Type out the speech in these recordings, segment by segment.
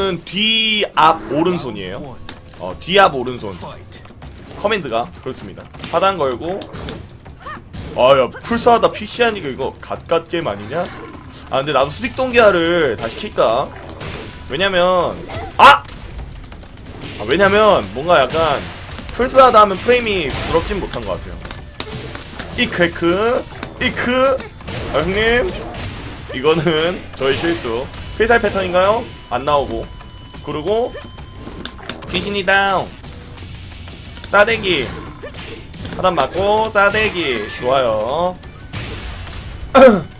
이거는 뒤 앞 오른손이에요. 어, 뒤 앞 오른손. 커맨드가 그렇습니다. 하단 걸고 아야 풀스하다 PC 하니까 이거 갓갓 게임 아니냐? 아 근데 나도 수직 동기화를 다시 킬까? 왜냐면 아! 아 왜냐면 뭔가 약간 풀스하다 하면 프레임이 부럽진 못한 것 같아요. 이크 이크 이크 아 형님 이거는 저의 실수 필살 패턴인가요? 안 나오고. 그리고 귀신이 다운. 싸대기. 하단 맞고 싸대기. 좋아요.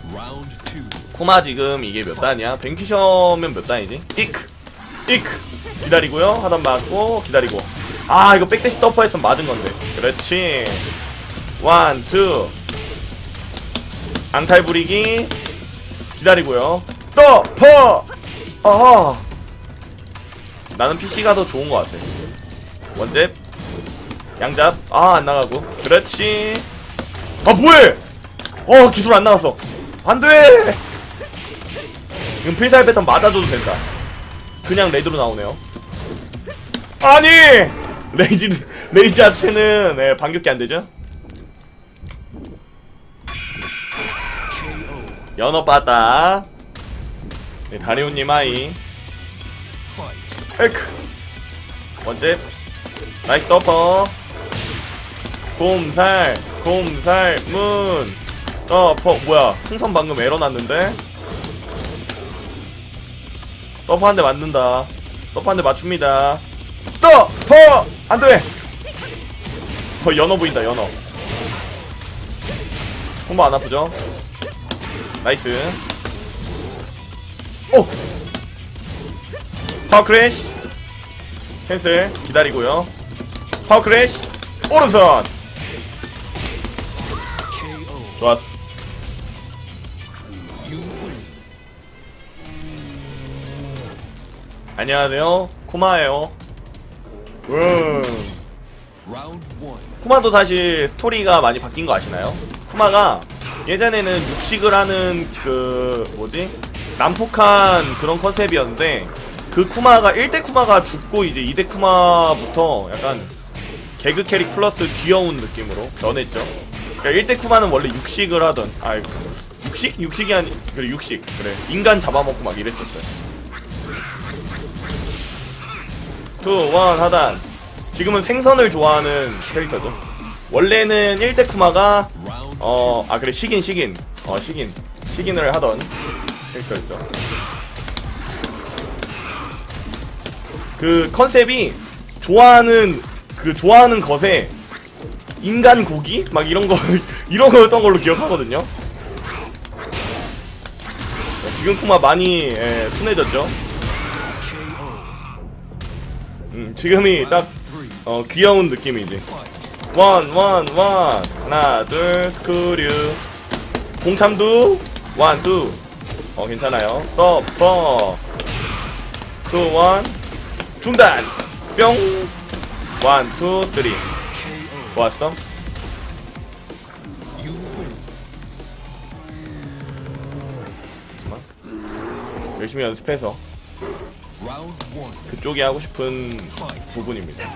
쿠마 지금 이게 몇 단이야? 뱅키셔면 몇 단이지? 이크. 이크. 기다리고요. 하단 맞고 기다리고. 아 이거 백대시 더퍼 했으면 맞은 건데. 그렇지. 원 투. 앙탈 부리기. 기다리고요. 더퍼 어허 나는 PC가 더 좋은 것 같아. 원잽. 양잡. 아 안나가고. 그렇지. 아 뭐해? 어 기술 안 나왔어. 안돼! 이건 필살 패턴 맞아줘도 된다. 그냥 레드로 나오네요. 아니! 레이지 레이지 자체는 네, 반격기 안되죠? 연어 빠다 네, 다리오님 아이. 에크. 원잽 나이스 더퍼. 곰살 곰살 문. 더퍼. 뭐야 풍선 방금 에러 났는데? 더퍼 한 대 맞는다. 더퍼 한 대 맞춥니다. 더퍼 안돼! 어 연어 보인다 연어. 콤보 안 아프죠? 나이스 오 파워 크래쉬 캔슬 기다리고요. 파워 크래쉬 오른손. 좋았어. 안녕하세요. 쿠마예요. 음. 쿠마도 사실 스토리가 많이 바뀐 거 아시나요? 쿠마가 예전에는 육식을 하는 그 뭐지 난폭한 그런 컨셉이었는데 그 쿠마가 1대 쿠마가 죽고 이제 2대 쿠마부터 약간 개그 캐릭 플러스 귀여운 느낌으로 변했죠. 그러니까 1대 쿠마는 원래 육식을 하던 아 육식? 육식이 아니 그래 육식 그래 인간 잡아먹고 막 이랬었어요. 투원 하단 지금은 생선을 좋아하는 캐릭터죠. 원래는 1대 쿠마가 어 아 그래 식인 식인 어 식인 식인을 하던 캐릭터였죠. 그 컨셉이 좋아하는 그 좋아하는 것에 인간 고기 막 이런 거 이런 거였던 걸로 기억하거든요. 지금 쿠마 많이 예, 순해졌죠. 음, 지금이 딱 어, 귀여운 느낌이지. 원, 원, 원. 하나, 둘, 스크류. 공참두. 원, 투. 어, 괜찮아요. 서퍼. 투, 원. 중단. 뿅. 원, 투, 쓰리. 좋았어. 열심히 연습해서 그쪽이 하고 싶은 부분입니다.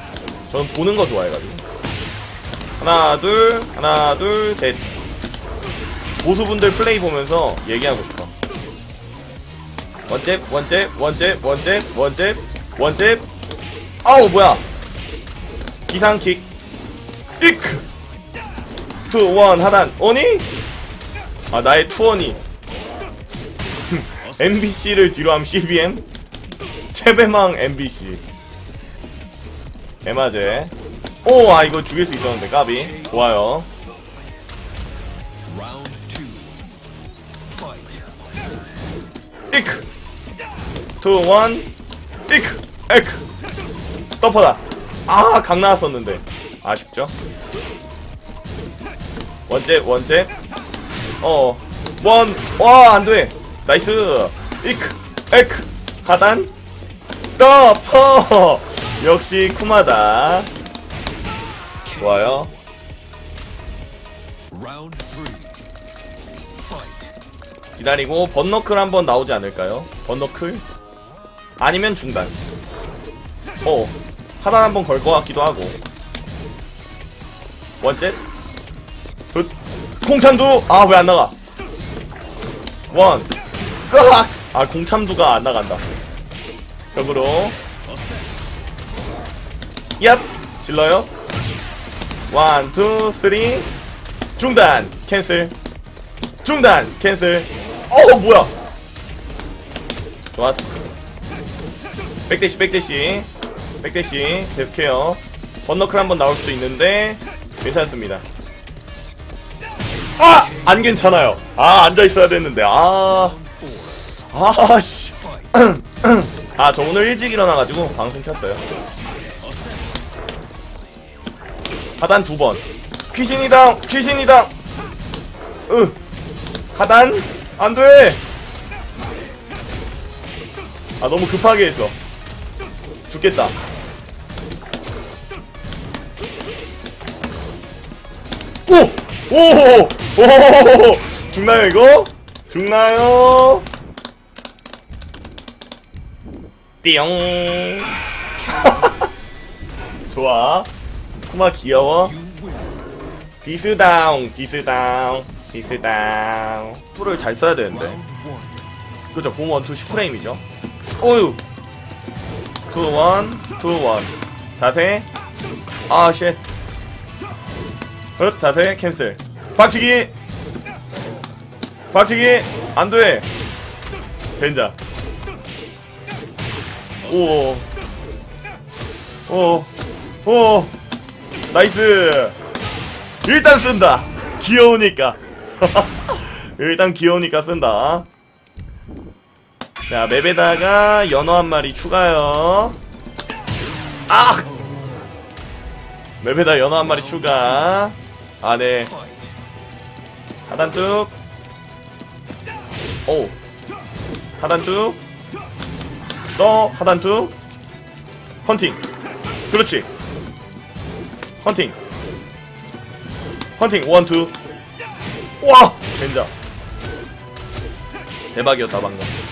저는 보는 거 좋아해가지고. 하나, 둘, 하나, 둘, 셋. 고수분들 플레이 보면서 얘기하고 싶어. 원잽, 원잽, 원잽, 원잽, 원잽, 원잽. 아우, 뭐야. 기상킥. 이크! 투, 원, 하단. 오니? 아, 나의 투원이. MBC를 뒤로 함 CBM? 최배망 MBC. 에마제. 오, 아, 이거 죽일 수 있었는데, 까비. 좋아요. 이크! 투, 원, 이크! 에크! 덮어다. 아, 강 나왔었는데. 아쉽죠? 원잽, 원잽. 어, 원, 와, 안 돼. 나이스. 이크, 에크, 하단. 덮어! 역시 쿠마다. 좋아요. 기다리고 번너클 한번 나오지 않을까요? 번너클? 아니면 중단. 어 하단 한번 걸 것 같기도 하고. 원째? 굿. 공참두! 아 왜 안 나가? 원. 으악! 아 공참두가 안 나간다. 벽으로. 얍! 질러요. 원, 투, 쓰리. 중단. 캔슬. 중단. 캔슬. 어 뭐야? 좋았어 백대시 백대시. 백대시 계속해요. 번너클 한번 나올 수도 있는데 괜찮습니다. 아! 안 괜찮아요. 아 앉아있어야 됐는데 아. 아씨. 아 저 오늘 일찍 일어나가지고 방송 켰어요. 하단 두번. 귀신이당 귀신이당. 으. 하단 안돼. 아 너무 급하게 했어 죽겠다 오! 오! 오! 죽나요 이거? 죽나요? 띠용 좋아 쿠마 귀여워 디스다운 디스다운 디스다운 툴을 잘 써야 되는데 그죠 공원 2 10프레임이죠 오유 투원 투원. 자세. 아쉣. 헛 자세 캔슬. 박치기. 박치기. 안돼. 젠자 오오 오. 나이스. 일단 쓴다. 귀여우니까. 일단 귀여우니까 쓴다 자 맵에다가 연어 한 마리 추가요 아 맵에다 연어 한 마리 추가 아네 하단 뚝 오. 하단 뚝. 너 하단 뚝. 헌팅. 그렇지. 헌팅. 헌팅 원 투. 와! 젠자. 대박이었다 방금.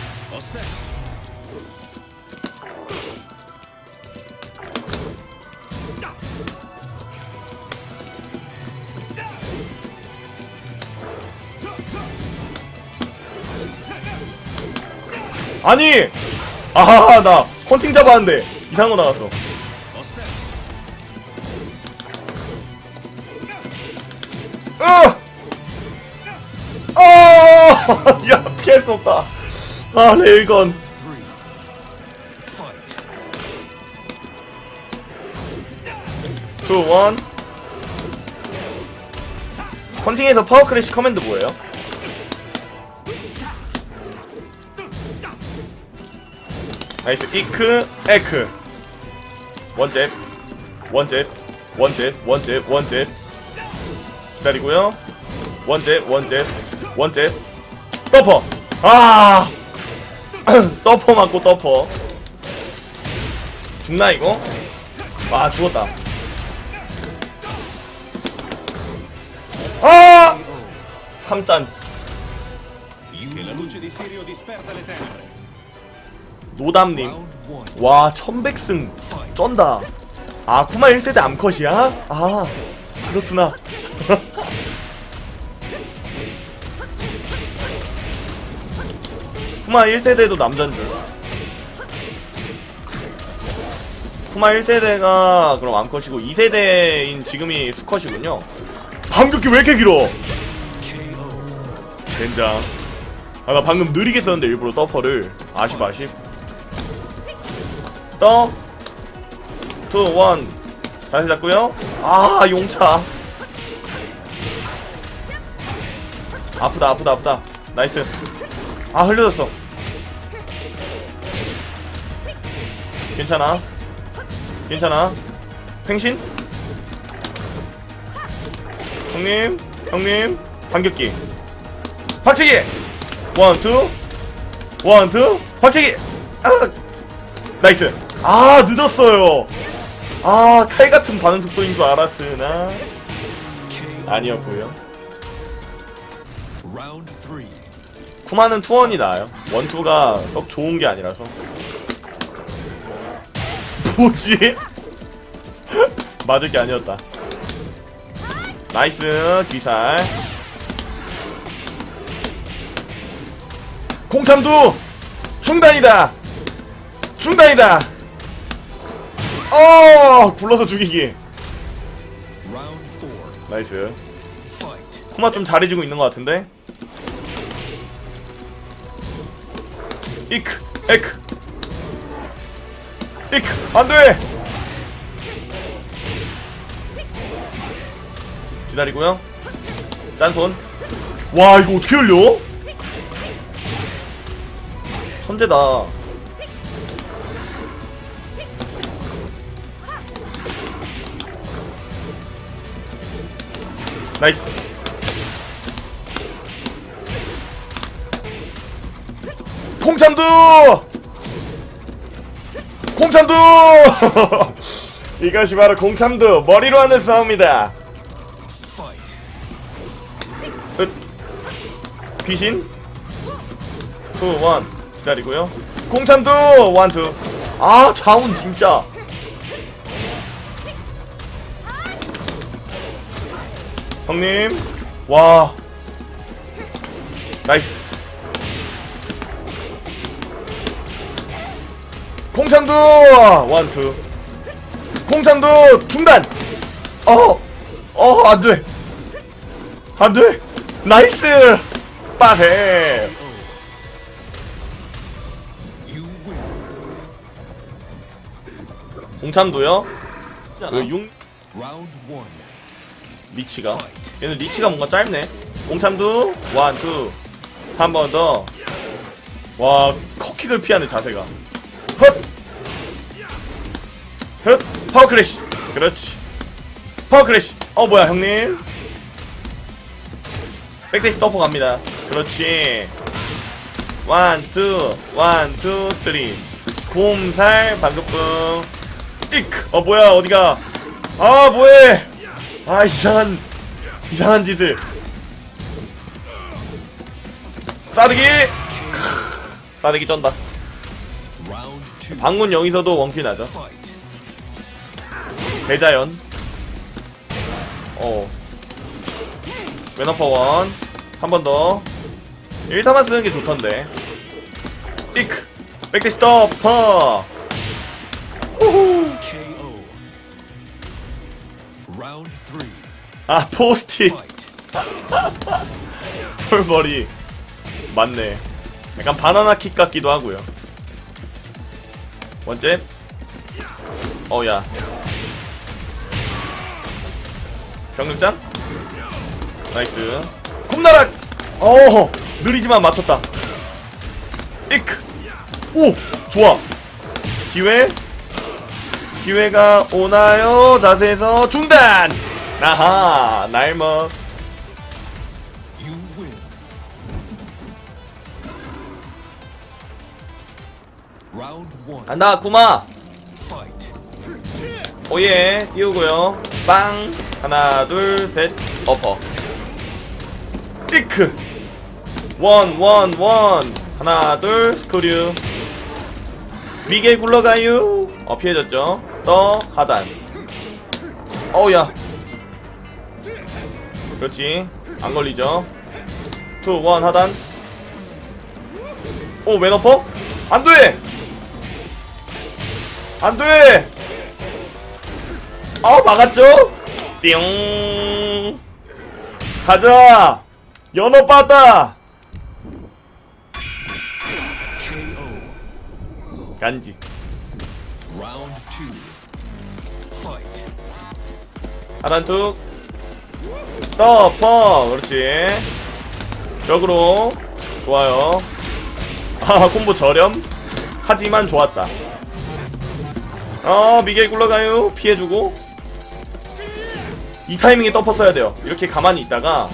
아니! 아하 나 헌팅 잡았는데 이상한 거 나갔어 으! 어! 야 피할 수 없다 아 레일건 투 원. 헌팅에서 파워 크래시 커맨드 뭐예요? 나이스. 이크 에크. 원잽 원잽 원잽 원잽 원잽. 기다리고요. 원잽 원잽 원잽. 떠퍼. 아! 떠퍼 맞고 떠퍼. 죽나 이거? 아 죽었다. 아! 3짠 노담님. 와 천백승. 쩐다. 아 쿠마 1세대 암컷이야? 아 그렇구나. 쿠마 1세대도 남잔 줄 쿠마 1세대가 그럼 암컷이고 2세대인 지금이 수컷이군요. 반격기 왜 이렇게 길어? 젠장. 아나 방금 느리게 썼는데 일부러 더퍼를. 아쉽 아쉽 떠, 투, 원. 다시 잡고요. 아, 용차. 아프다, 아프다, 아프다. 나이스. 아, 흘려졌어. 괜찮아. 괜찮아. 팽신? 형님, 형님, 반격기. 박치기! 원, 투. 원, 투. 박치기! 아! 나이스. 아 늦었어요. 아 칼 같은 반응 속도인 줄 알았으나 아니었고요. 쿠마는 투원이 나아요. 원투가 썩 좋은 게 아니라서. 뭐지? 맞을 게 아니었다. 나이스 귀살. 공참두 중단이다. 중단이다. 어 굴러서 죽이기. 나이스. 코마 좀 잘해지고 있는 것 같은데. 이크 에크 이크 안돼. 기다리고요. 짠손. 와 이거 어떻게 열려? 천재다. 나이스. 공찬두! 공찬두! 이것이 바로 공찬두 머리로 하는 싸움이다. 끝. 귀신. 투, 원. 기다리고요. 공찬두! 원, 투. 아, 자운 진짜. 형님. 와. 나이스. 공찬두! 원, 투. 공찬두! 중단! 어! 어, 안 돼! 안 돼! 나이스! 빠세! 공참도요? 그 융, Round one. 리치가. 얘는 리치가 뭔가 짧네. 공참도, 원, 투. 한 번 더. 와, 컷킥을 피하는 자세가. 헛! 헛! 파워 크래쉬! 그렇지. 파워 크래쉬! 어, 뭐야, 형님? 백대시 덮어 갑니다. 그렇지. 원, 투, 원, 투, 쓰리. 곰살, 방금뿐. 띡! 어, 뭐야, 어디가. 아, 뭐해! 아, 이상한, 이상한 짓을. 싸대기! 크, 싸대기 쩐다. 방문 여기서도 원킬 나죠. 대자연. 어. 웨너퍼 원. 한 번 더. 1타만 쓰는 게 좋던데. 띡! 백대시 더퍼! 후후! 아. Fight. 폴버리. 맞네. 약간 바나나 킥 같기도 하고요. 원잽. 어야. 병력장. 나이스. 콤나락. 어 느리지만 맞췄다. 이크. 오 좋아. 기회. 기회가 오나요? 자세에서 중단. 아하 날먹. 간다 구마. 오예 띄우고요. 빵. 하나 둘 셋. 어퍼. 띠크. 원 원 원. 하나 둘 스크류. 미개 굴러가요 어 피해졌죠? 떠 하단. 어우야 그렇지. 안 걸리죠. 투원 하단. 오 맨어퍼? 안돼! 안돼! 어 막았죠? 띵 가자! 연어 빠다. 간지. 하단 툭 떠퍼 그렇지. 역으로. 좋아요. 아 콤보 저렴? 하지만 좋았다. 어 미겔 굴러가요. 피해주고. 이 타이밍에 덮어 써야 돼요. 이렇게 가만히 있다가.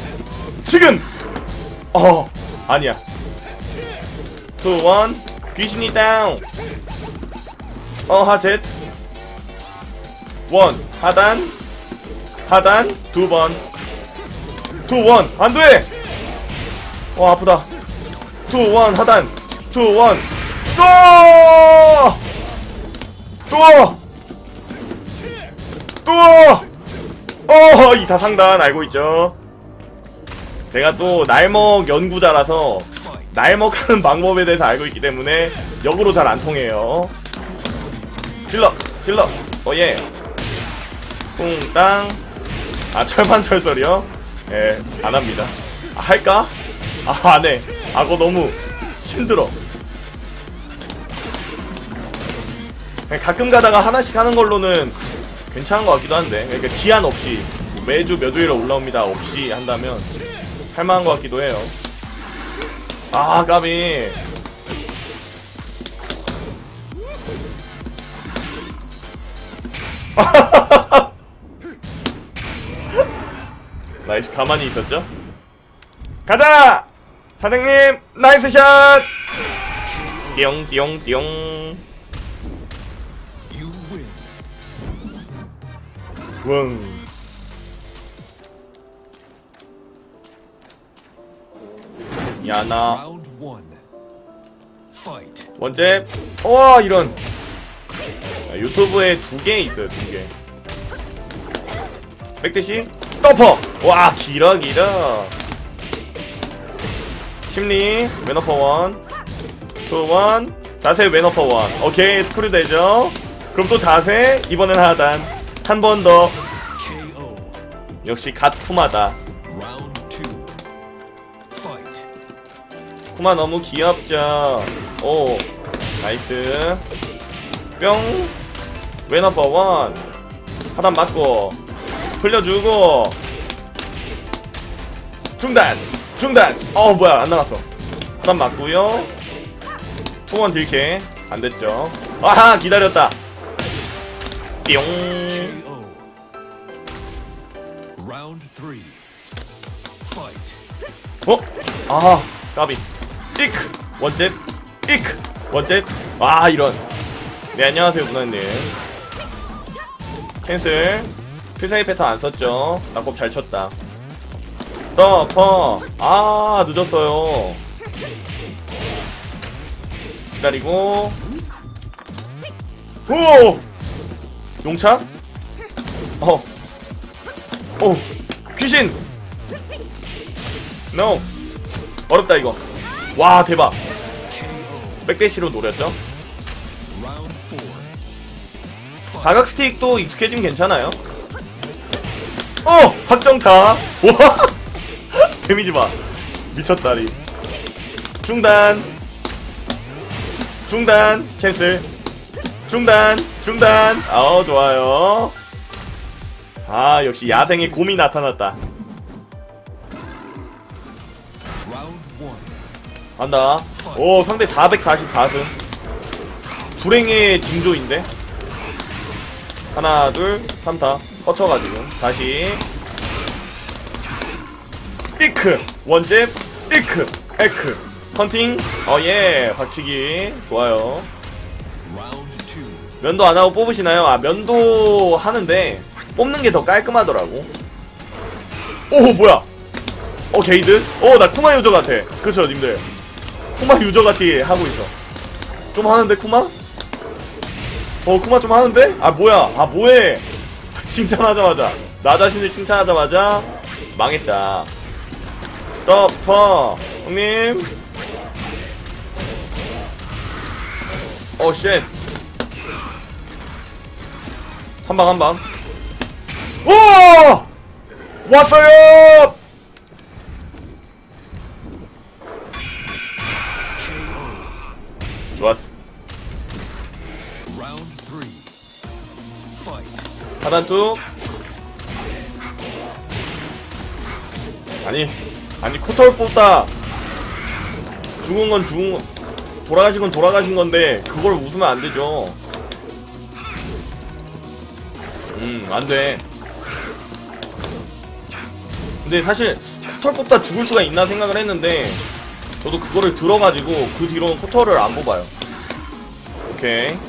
지금! 어 아니야. 투원. 귀신이 다운. 어 하젯 원. 하단. 하단. 두 번 투원 안돼 어 아프다 투원 하단 투원 또! 또! 어, 이 다상단 알고 있죠? 제가 또 날먹 연구자라서 날먹하는 방법에 대해서 알고 있기 때문에 역으로 잘 안 통해요. 질러, 질러, 어예. 쿵땅. 아 철판철설이요? 예, 안 합니다. 아, 할까? 아, 안 해. 아, 그거 너무 힘들어. 가끔 가다가 하나씩 하는 걸로는 괜찮은 것 같기도 한데 그러니까 기한 없이 뭐 매주 몇 일에 올라옵니다 없이 한다면 할만한 것 같기도 해요 아 까비 나이스 가만히 있었죠? 가자! 사장님 나이스 샷! 띠용띠용띠용. 웅. 야나. 원잽 와 이런. 야, 유튜브에 두 개 있어요 두개. 백대시 덮어. 와 길어 길어 심리 맨어퍼 원. 투원. 자세 맨어퍼 원. 오케이 스크류 되죠? 그럼 또 자세 이번엔 하단. 한 번 더. 역시 갓 쿠마다. 쿠마 너무 귀엽죠? 오 나이스. 뿅. 왼어퍼 원. 하단 맞고 풀려주고. 중단 중단. 어 뭐야 안 나갔어. 하단 맞고요. 투원 딜캐 안됐죠. 아하 기다렸다. 뿅. 어? 아 까비. 이크. 원잽 이크. 원잽 와 이런. 네 안녕하세요 문화님. 캔슬 필살기 패턴 안 썼죠? 낙법 잘 쳤다. 더퍼 아 늦었어요. 기다리고. 오! 용차? 어 오 귀신! NO. 어렵다 이거. 와 대박. 백대시로 노렸죠. 사각 스틱도 익숙해지면 괜찮아요 어! 확정타 와 데미지 봐 미쳤다리 중단 중단 캔슬 중단 중단 아우 좋아요 아 역시 야생의 곰이 나타났다. 간다. 오, 상대 444승. 불행의 징조인데? 하나, 둘, 삼타. 커쳐가지고. 다시. 이크! 원잽, 이크! 에크! 헌팅, 어, 예. 박치기. 좋아요. 면도 안 하고 뽑으시나요? 아, 면도 하는데, 뽑는 게 더 깔끔하더라고. 오, 뭐야! 어, 게이드? 어, 나 쿠마 유저 같아. 그쵸, 님들? 쿠마 유저 같이 하고 있어. 좀 하는데, 쿠마? 어, 쿠마 좀 하는데? 아, 뭐야. 아, 뭐해. 칭찬하자마자. 나 자신을 칭찬하자마자, 망했다. 스톱퍼. 형님. 어, 쉣. 한 방, 한 방. 오! 왔어요! 좋았어. 하단 뚝. 아니, 아니, 코털 뽑다. 죽은 건 죽은 건, 돌아가신 건 돌아가신 건데, 그걸 웃으면 안 되죠. 음, 안 돼. 근데 사실, 코털 뽑다 죽을 수가 있나 생각을 했는데, 저도 그거를 들어가지고, 그 뒤로는 코털을 안 뽑아요. 오케이.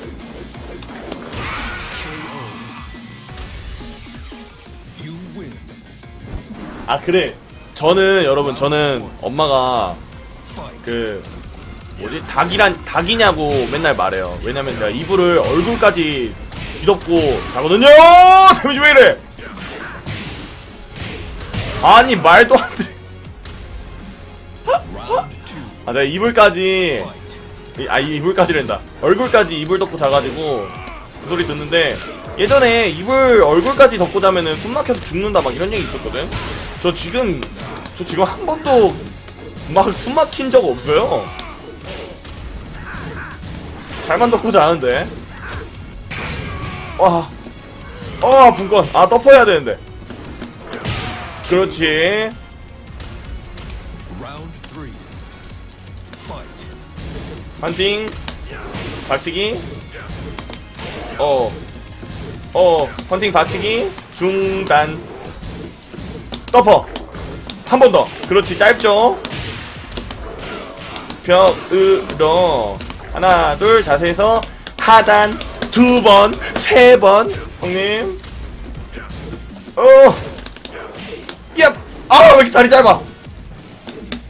아 그래. 저는 여러분 저는 엄마가. 그 뭐지? 닭이란 닭이냐고 맨날 말해요. 왜냐면 제가 이불을 얼굴까지 뒤덮고 자거든요! 데미지 왜 이래 아니 말도 안돼. 아 내가 이불까지 이- 아 이불까지랜다. 얼굴까지 이불 덮고 자가지고 그 소리 듣는데 예전에 이불 얼굴까지 덮고 자면은 숨 막혀서 죽는다 막 이런 얘기 있었거든 저 지금 저 지금 한 번도 막 숨 막힌 적 없어요. 잘만 덮고 자는데. 와. 어, 분건. 아, 덮어야 되는데. 그렇지. 헌팅 박치기. 어. 어, 헌팅 박치기. 중단 덮어 한 번 더. 그렇지 짧죠? 벽으로. 하나 둘 자세에서 하단 두 번 세 번. 형님. 어. 얍! 아, 왜 이렇게 다리 짧아?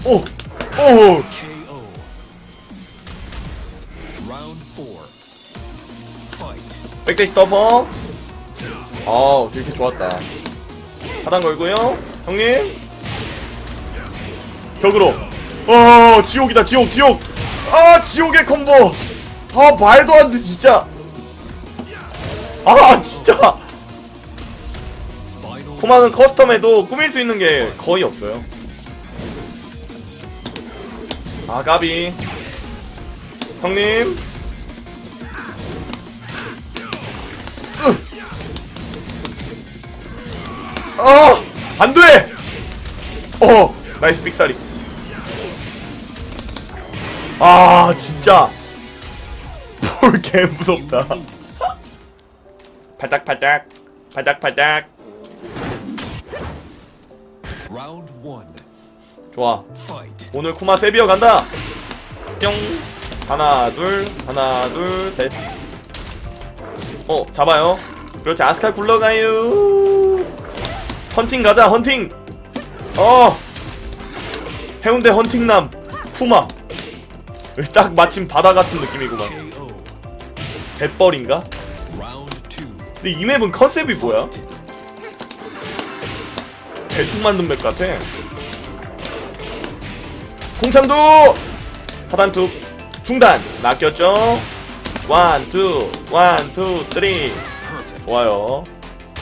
오! 오! 백대시 더퍼. 아 이렇게 좋았다. 하단 걸고요 형님? 벽으로. 어 지옥이다 지옥 지옥. 아 지옥의 콤보. 아 말도 안 돼 진짜. 아 진짜. 코마는 커스텀에도 꾸밀 수 있는 게 거의 없어요. 아 까비. 형님? 어! 안 돼! 어! 나이스 삑사리. 아, 진짜. 볼 개 무섭다. Round one. 좋아. 오늘 쿠마 세비어 간다. 뿅. 하나, 둘, 하나, 둘, 셋. 어, 잡아요. 그렇지, 아스칼 굴러가요. 헌팅 가자, 헌팅. 어. 해운대 헌팅남 쿠마. 딱 마침 바다 같은 느낌이구만. Two. 근데 이 맵은 컨셉이 뭐야? 대충 만든 맵 같아. 공창도 하단 툭 중단 낚였죠? 원, 투, 원, 투, 쓰리. 좋아요.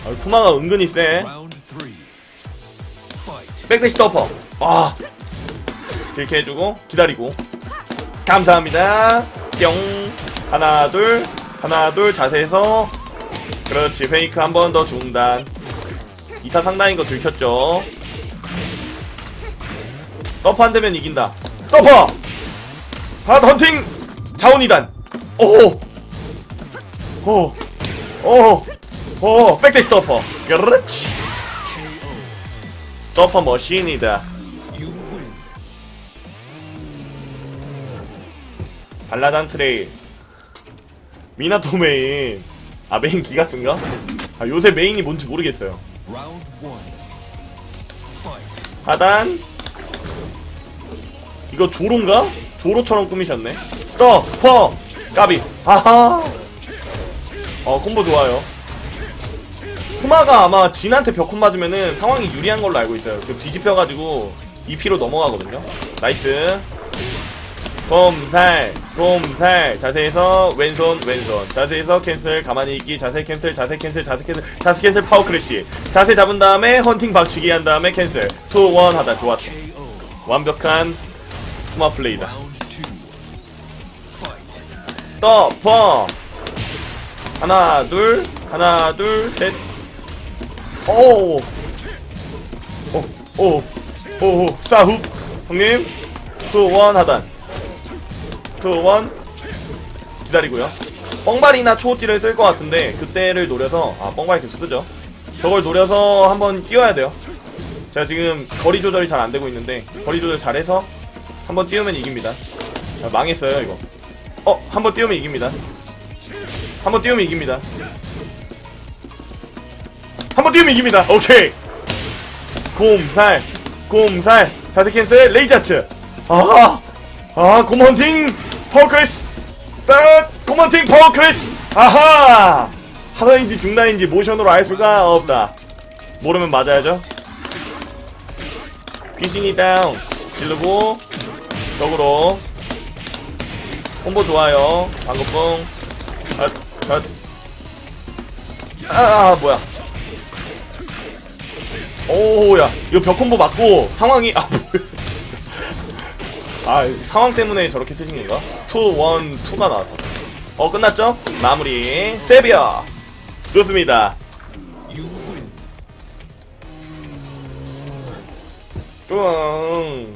아, 쿠마가 은근히 세. 백대시 더퍼. 아, 이렇게 해주고 기다리고. 감사합니다. 뿅. 하나 둘, 하나 둘 자세에서 그렇지 페이크 한 번 더 중단. 2타 상당인 거 들켰죠. 더퍼 안 되면 이긴다. 더퍼. 하나 더 헌팅. 자원이단. 오호. 오. 오. 오. 백대시 더퍼. 그렇지. 더퍼 머신이다. 발라단 트레일 미나토 메인 아 메인 기가스인가? 아 요새 메인이 뭔지 모르겠어요. 하단 이거 조로인가? 조로처럼 꾸미셨네 떠퍼 까비 아하 어 콤보 좋아요 쿠마가 아마 진한테 벽콘 맞으면은 상황이 유리한 걸로 알고 있어요. 그 뒤집혀가지고 2피로 넘어가거든요. 나이스. 곰살 곰살. 자세에서 왼손 왼손. 자세에서 캔슬 가만히 있기. 자세 캔슬 자세 캔슬 자세 캔슬. 자세 캔슬 파워 크래쉬 자세 잡은 다음에 헌팅 박치기 한 다음에 캔슬. 투 원 하다. 좋았어. 완벽한 쿠마 플레이다. Fight. 더퍼 하나 둘 하나 둘 셋 오. 오, 오, 오, 사흡 형님 투원 하단 투원 기다리고요 뻥발이나 초호띠를 쓸 것 같은데 그때를 노려서 아 뻥발이 계속 쓰죠 저걸 노려서 한번 뛰어야 돼요 제가 지금 거리 조절이 잘 안되고 있는데 거리 조절 잘해서 한번 띄우면 이깁니다 아, 망했어요 이거 어, 한번 띄우면 이깁니다. 한번 띄우면 이깁니다. 한번 띄우면 이깁니다. 오케이. 곰살, 곰살, 자세 캔슬, 레이자츠. 아, 아, 곰헌팅, 파워 크래쉬. 딱, 곰헌팅, 파워 크래쉬. 아하, 하나인지 중단인지 모션으로 알 수가 없다. 모르면 맞아야죠. 귀신이 다운. 지르고 적으로. 콤보 좋아요. 방금뽕. 아, 아, 아 뭐야 오야 이거 벽 콤보 맞고 상황이 아 아 상황 때문에 저렇게 쓰신 건가? 2, 1, 2가 나왔어 어 끝났죠? 마무리 세비야 좋습니다 음.